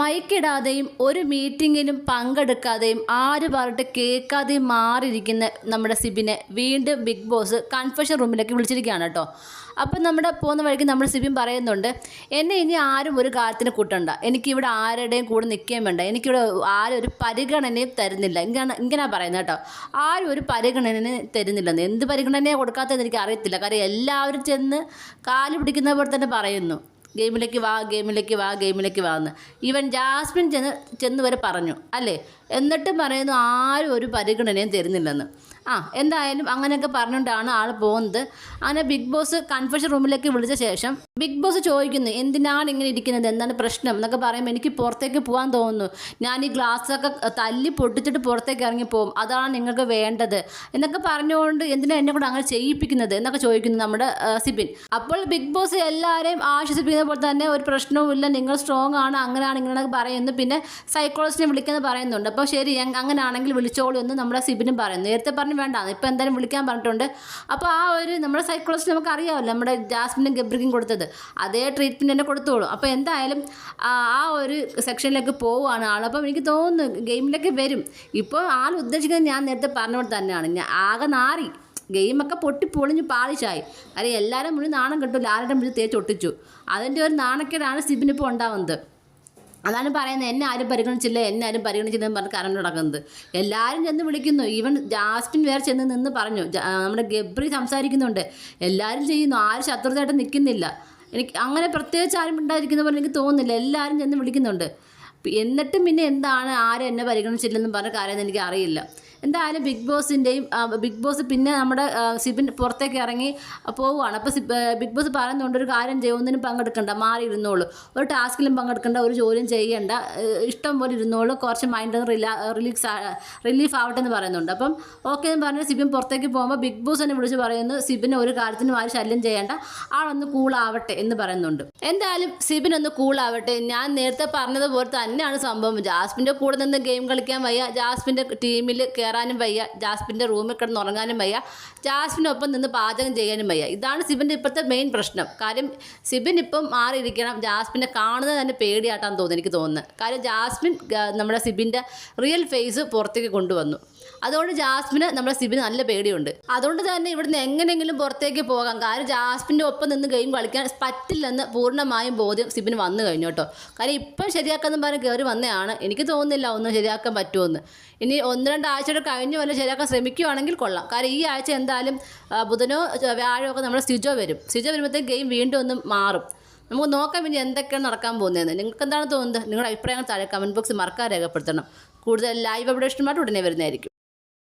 മൈക്കിടാതെയും ഒരു മീറ്റിങ്ങിനും പങ്കെടുക്കാതെയും ആര് പറഞ്ഞിട്ട് കേൾക്കാതെയും മാറിയിരിക്കുന്ന നമ്മുടെ സിബിനെ വീണ്ടും ബിഗ് ബോസ് കൺഫെഷൻ റൂമിലേക്ക് വിളിച്ചിരിക്കുകയാണ് കേട്ടോ. അപ്പം നമ്മുടെ പോകുന്ന വഴിക്ക് നമ്മുടെ സിബിൻ പറയുന്നുണ്ട് എന്നെ ഇനി ആരും ഒരു കാര്യത്തിന് കൂട്ടണ്ട. എനിക്കിവിടെ ആരുടെയും കൂടെ നിൽക്കുകയും വേണ്ട. എനിക്കിവിടെ ആരും ഒരു പരിഗണനയും തരുന്നില്ല. ഇങ്ങനെ ഇങ്ങനെ പറയുന്നത് കേട്ടോ. ആരും ഒരു പരിഗണനയും തരുന്നില്ലെന്ന്. എന്ത് പരിഗണനയാണ് കൊടുക്കാത്തതെന്ന് എനിക്ക് അറിയത്തില്ല കാര്യം എല്ലാവരും ചെന്ന് കാൽ പിടിക്കുന്ന പോലെ തന്നെ പറയുന്നു. ഗെയിമിലേക്ക് വാ ഗെയിമിലേക്ക് വാ ഗെയിമിലേക്ക് വാ എന്ന്. ഈവൻ ജാസ്മിൻ ചെന്ന് ചെന്ന് വരെ പറഞ്ഞു. അല്ലേ? എന്നിട്ടും പറയുന്നു ആരും ഒരു പരിഗണനയും തരുന്നില്ലെന്ന്. ആ എന്തായാലും അങ്ങനെയൊക്കെ പറഞ്ഞുകൊണ്ടാണ് ആൾ പോകുന്നത്. അങ്ങനെ ബിഗ് ബോസ് കൺഫ്യൂഷൻ റൂമിലേക്ക് വിളിച്ച ശേഷം ബിഗ് ബോസ് ചോദിക്കുന്നു എന്തിനാണ് ഇങ്ങനെ ഇരിക്കുന്നത്? എന്താണ് പ്രശ്നം? എന്നൊക്കെ പറയുമ്പോൾ എനിക്ക് പുറത്തേക്ക് പോകാൻ തോന്നുന്നു. ഞാൻ ഈ ഗ്ലാസ്സൊക്കെ തല്ലി പൊട്ടിച്ചിട്ട് പുറത്തേക്ക് ഇറങ്ങി പോകും. അതാണ് നിങ്ങൾക്ക് വേണ്ടത്. എന്നൊക്കെ പറഞ്ഞുകൊണ്ട് എന്തിനാണ് എന്നെ കൂടെ അങ്ങനെ ചെയ്യിപ്പിക്കുന്നത്? എന്നൊക്കെ ചോദിക്കുന്നു നമ്മുടെ സിബിൻ. അപ്പോൾ ബിഗ് ബോസ് എല്ലാവരെയും ആശ്വസിപ്പിക്കുന്ന പോലെ തന്നെ ഒരു പ്രശ്നവുമില്ല നിങ്ങൾ സ്ട്രോങ് ആണ് അങ്ങനെയാണ് ഇങ്ങനെയൊക്കെ പറയുന്നു. പിന്നെ സൈക്കോളജിസ്റ്റിനെ വിളിക്കുന്നത് പറയുന്നുണ്ട്. അപ്പോൾ ശരി അങ്ങനെയാണെങ്കിൽ വിളിച്ചോളൂ എന്ന് നമ്മുടെ സിബിനും പറയുന്നു. നേരത്തെ വേണ്ട. ഇപ്പം എന്തായാലും വിളിക്കാൻ പറഞ്ഞിട്ടുണ്ട്. അപ്പോൾ ആ ഒരു നമ്മുടെ സൈക്കോളജിസ്റ്റ് നമുക്ക് അറിയാമല്ലോ നമ്മുടെ ജാസ്മിനും ഗബ്രിക്കും കൊടുത്തത്. അതേ ട്രീറ്റ്മെന്റ് തന്നെ കൊടുത്തോളൂ. അപ്പോൾ എന്തായാലും ആ ഒരു സെക്ഷനിലേക്ക് പോവുകയാണ് ആൾ അപ്പം എനിക്ക് തോന്നുന്നു ഗെയിമിലേക്ക് വരും. ഇപ്പോൾ ആൾ ഉദ്ദേശിക്കുന്നത് ഞാൻ നേരത്തെ പറഞ്ഞ പോലെ തന്നെയാണ്. ഞാൻ ആകെ നാറി. ഗെയിമൊക്കെ പൊട്ടി പൊളിഞ്ഞ് പാളിച്ചായി. കാര്യം എല്ലാവരും മുഴുവൻ നാണം കിട്ടും. ആരുടെ മുഴുവൻ തേച്ചൊട്ടിച്ചു അതിന്റെ ഒരു നാണക്കേടാണ് സിബിനിപ്പോൾ ഉണ്ടാവുന്നത്. അതാണ് പറയുന്നത് എന്നെ ആരും പരിഗണിച്ചില്ല എന്നെ ആരും പരിഗണിച്ചില്ലെന്ന് പറഞ്ഞ് കറണ്ട് നടക്കുന്നത്. എല്ലാവരും ചെന്ന് വിളിക്കുന്നു. ഈവൻ ജാസ്മിൻ വേറെ ചെന്ന് നിന്ന് പറഞ്ഞു. നമ്മുടെ ഗബ്രി സംസാരിക്കുന്നുണ്ട്. എല്ലാവരും ചെയ്യുന്നു. ആരും ശത്രുതയായിട്ട് നിൽക്കുന്നില്ല. എനിക്ക് അങ്ങനെ പ്രത്യേകിച്ച് ആരും ഉണ്ടായിരിക്കുന്ന പോലെ എനിക്ക് തോന്നുന്നില്ല. എല്ലാവരും ചെന്ന് വിളിക്കുന്നുണ്ട്. എന്നിട്ടും പിന്നെ എന്താണ്? ആരും എന്നെ പരിഗണിച്ചില്ലെന്നും പറഞ്ഞ കാര്യം എനിക്ക് അറിയില്ല. എന്തായാലും ബിഗ് ബോസിന്റെയും ബിഗ് ബോസ് പിന്നെ നമ്മുടെ സിബിൻ പുറത്തേക്ക് ഇറങ്ങി പോവുകയാണ്. അപ്പോൾ ബിഗ് ബോസ് പറയുന്നുണ്ട് ഒരു കാര്യം ചെയ്യും ഒന്നിനും പങ്കെടുക്കണ്ട മാറി ഇരുന്നോളൂ. ഒരു ടാസ്കിലും പങ്കെടുക്കണ്ട ഒരു ജോലിയും ചെയ്യേണ്ട ഇഷ്ടം പോലെ ഇരുന്നോളൂ കുറച്ച് മൈൻഡ് റിലാ റിലീക്സ് റിലീഫ് ആവട്ടെ എന്ന് പറയുന്നുണ്ട്. അപ്പം ഓക്കെ എന്ന് പറഞ്ഞ് സിബിൻ പുറത്തേക്ക് പോകുമ്പോൾ ബിഗ് ബോസ് എന്നെ വിളിച്ച് പറയുന്നു സിബിന് ഒരു കാര്യത്തിനും ആരും ശല്യം ചെയ്യേണ്ട ആളൊന്ന് കൂളാവട്ടെ എന്ന് പറയുന്നുണ്ട്. എന്തായാലും സിബിൻ ഒന്ന് കൂളാവട്ടെ ഞാൻ നേരത്തെ പറഞ്ഞതുപോലെ തന്നെയാണ് സംഭവം. ജാസ്മിന്റെ കൂടെ നിന്ന് ഗെയിം കളിക്കാൻ വയ്യ. ജാസ്മിന്റെ ടീമിൽ കയറാനും വയ്യ ജാസ്മിന്റെ റൂമിൽ കിടന്ന് ഉറങ്ങാനും വയ്യ ജാസ്മിനൊപ്പം നിന്ന് പാചകം ചെയ്യാനും വയ്യ. ഇതാണ് സിബിന്റെ ഇപ്പോഴത്തെ മെയിൻ പ്രശ്നം. കാര്യം സിബിൻ ഇപ്പം മാറിയിരിക്കണം ജാസ്മിനെ കാണുന്നത് തന്നെ പേടിയാട്ടാന്ന് തോന്നുന്നു എനിക്ക് തോന്നുന്നത് കാര്യം ജാസ്മിൻ നമ്മുടെ സിബിന്റെ റിയൽ ഫേസ് പുറത്തേക്ക് കൊണ്ടുവന്നു. അതുകൊണ്ട് ജാസ്മിന് നമ്മുടെ സിബിന് നല്ല പേടിയുണ്ട്. അതുകൊണ്ട് തന്നെ ഇവിടുന്ന് എങ്ങനെയെങ്കിലും പുറത്തേക്ക് പോകാം. കാര്യം ജാസ്മിന്റെ ഒപ്പം നിന്ന് ഗെയിം കളിക്കാൻ പറ്റില്ലെന്ന് പൂർണമായും ബോധ്യം സിബിന് വന്നു കഴിഞ്ഞു കേട്ടോ. കാര്യം ഇപ്പം ശരിയാക്കാന്ന് പറഞ്ഞ് കയറി വന്നതാണ്. എനിക്ക് തോന്നുന്നില്ല ഒന്നും ശരിയാക്കാൻ പറ്റുമെന്ന്. ഇനി ഒന്ന് രണ്ട് ആഴ്ചയുടെ കഴിഞ്ഞ് വല്ല ശരിയാക്കാൻ ശ്രമിക്കുകയാണെങ്കിൽ കൊള്ളാം. കാരണം ഈ ആഴ്ച എന്തായാലും ബുധനോ വ്യാഴോ ഒക്കെ നമ്മുടെ സിജോ വരും. സിജോ വരുമ്പോഴത്തേക്ക് ഗെയിം വീണ്ടും ഒന്ന് മാറും. നമുക്ക് നോക്കാം ഇനി എന്തൊക്കെയാണ് നടക്കാൻ പോകുന്നതെന്ന്. നിങ്ങൾക്ക് എന്താണ് തോന്നുന്നത്? നിങ്ങളുടെ അഭിപ്രായങ്ങൾ താഴെ കമന്റ് ബോക്സിൽ മറക്കാൻ രേഖപ്പെടുത്തണം. കൂടുതൽ ലൈവ് അപ്ഡേഷനുമായിട്ട് ഉടനെ വരുന്നതായിരിക്കും.